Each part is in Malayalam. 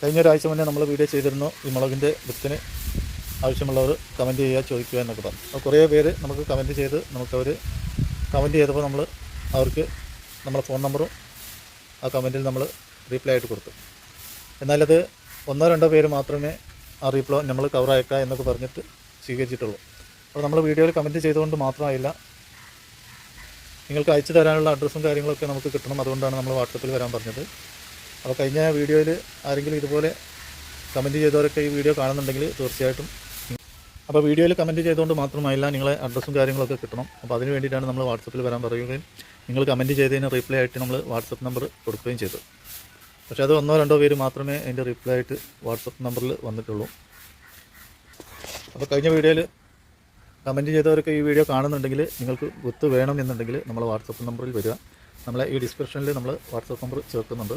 കഴിഞ്ഞ ഒരാഴ്ച മുന്നേ നമ്മൾ വീഡിയോ ചെയ്തിരുന്നു ഈ മുളകിന്റെ വിത്തിന് ആവശ്യമുള്ളവർ കമന്റ് ചെയ്യുക ചോദിക്കുക എന്നൊക്കെ പറഞ്ഞു. അപ്പോൾ കുറേ പേര് നമുക്ക് കമന്റ് ചെയ്ത് നമുക്കവർ കമന്റ് ചെയ്തപ്പോൾ നമ്മൾ അവർക്ക് നമ്മളെ ഫോൺ നമ്പറും ആ കമന്റിൽ നമ്മൾ റീപ്ലൈ ആയിട്ട് കൊടുത്തു. എന്നാലത് ഒന്നോ രണ്ടോ പേര് മാത്രമേ ആ റീപ്ലൈ നമ്മൾ കവർ അയക്കാം എന്നൊക്കെ പറഞ്ഞിട്ട് സ്വീകരിച്ചിട്ടുള്ളൂ. അപ്പോൾ നമ്മൾ വീഡിയോയിൽ കമന്റ് ചെയ്തുകൊണ്ട് മാത്രമായില്ല നിങ്ങൾക്ക് അയച്ചു തരാനുള്ള അഡ്രസ്സും കാര്യങ്ങളൊക്കെ നമുക്ക് കിട്ടണം. അതുകൊണ്ടാണ് നമ്മൾ വാട്സപ്പിൽ വരാൻ പറഞ്ഞത്. അപ്പോൾ കഴിഞ്ഞ വീഡിയോയിൽ ആരെങ്കിലും ഇതുപോലെ കമന്റ് ചെയ്തവരൊക്കെ ഈ വീഡിയോ കാണുന്നുണ്ടെങ്കിൽ തീർച്ചയായിട്ടും. അപ്പോൾ വീഡിയോയിൽ കമന്റ് ചെയ്തുകൊണ്ട് മാത്രമല്ല നിങ്ങളെ അഡ്രസ്സും കാര്യങ്ങളൊക്കെ കിട്ടണം. അപ്പോൾ അതിന് വേണ്ടിയിട്ടാണ് നമ്മൾ വാട്സപ്പിൽ വരാൻ പറയുകയും നിങ്ങൾ കമന്റ് ചെയ്തതിന് റിപ്ലൈ ആയിട്ട് നമ്മൾ വാട്സപ്പ് നമ്പർ കൊടുക്കുകയും ചെയ്തു പക്ഷേ അത് ഒന്നോ രണ്ടോ പേര് മാത്രമേ അതിന്റെ റിപ്ലൈ ആയിട്ട് വാട്സപ്പ് നമ്പറിൽ വന്നിട്ടുള്ളൂ. അപ്പോൾ കഴിഞ്ഞ വീഡിയോയിൽ കമന്റ് ചെയ്തവരൊക്കെ ഈ വീഡിയോ കാണുന്നുണ്ടെങ്കിൽ നിങ്ങൾക്ക് വിത്ത് വേണം എന്നുണ്ടെങ്കിൽ നമ്മൾ വാട്സപ്പ് നമ്പറിൽ വരിക. നമ്മളെ ഈ ഡിസ്ക്രിപ്ഷനിൽ നമ്മൾ വാട്സപ്പ് നമ്പർ ചേർക്കുന്നുണ്ട്.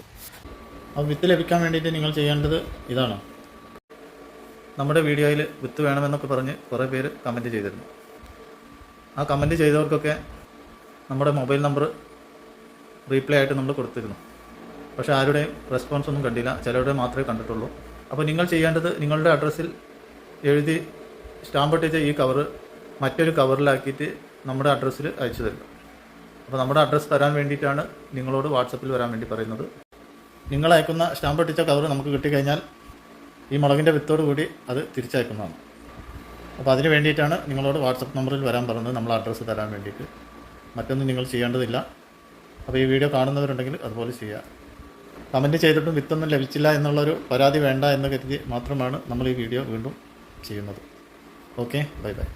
അപ്പോൾ വിത്ത് ലഭിക്കാൻ വേണ്ടിയിട്ട് നിങ്ങൾ ചെയ്യേണ്ടത് ഇതാണ്. നമ്മുടെ വീഡിയോയിൽ വിത്ത് വേണമെന്നൊക്കെ പറഞ്ഞ് കുറേ പേര് കമന്റ് ചെയ്തിരുന്നു. ആ കമന്റ് ചെയ്തവർക്കൊക്കെ നമ്മുടെ മൊബൈൽ നമ്പർ റീപ്ലേ ആയിട്ട് നമ്മൾ കൊടുത്തിരുന്നു. പക്ഷേ ആരുടെയും റെസ്പോൺസ് ഒന്നും കണ്ടില്ല. ചിലരുടെ മാത്രമേ കണ്ടിട്ടുള്ളൂ. അപ്പോൾ നിങ്ങൾ ചെയ്യേണ്ടത് നിങ്ങളുടെ അഡ്രസ്സിൽ എഴുതി സ്റ്റാമ്പ് ഒട്ടിച്ച ഈ കവറ് മറ്റൊരു കവറിലാക്കിയിട്ട് നമ്മുടെ അഡ്രസ്സിൽ അയച്ചു തരിക. അപ്പോൾ നമ്മുടെ അഡ്രസ്സ് തരാൻ വേണ്ടിയിട്ടാണ് നിങ്ങളോട് വാട്സപ്പിൽ വരാൻ വേണ്ടി പറയുന്നത്. നിങ്ങൾ അയക്കുന്ന സ്റ്റാമ്പ് ഒട്ടിച്ച കവർ നമുക്ക് കിട്ടിക്കഴിഞ്ഞാൽ ഈ മുളകിന്റെ വിത്തോട് കൂടി അത് തിരിച്ചയക്കുന്നതാണ്. അപ്പോൾ അതിന് വേണ്ടിയിട്ടാണ് നിങ്ങളോട് വാട്സപ്പ് നമ്പറിൽ വരാൻ പറഞ്ഞത്. നമ്മൾ അഡ്രസ്സ് തരാൻ വേണ്ടിയിട്ട്. മറ്റൊന്നും നിങ്ങൾ ചെയ്യേണ്ടതില്ല. അപ്പോൾ ഈ വീഡിയോ കാണുന്നവരുണ്ടെങ്കിൽ അതുപോലെ ചെയ്യുക. കമന്റ് ചെയ്തിട്ടും വിത്തൊന്നും ലഭിച്ചില്ല എന്നുള്ളൊരു പരാതി വേണ്ട എന്ന് കരുതി മാത്രമാണ് നമ്മൾ ഈ വീഡിയോ വീണ്ടും ചെയ്യുന്നത്. Okay bye bye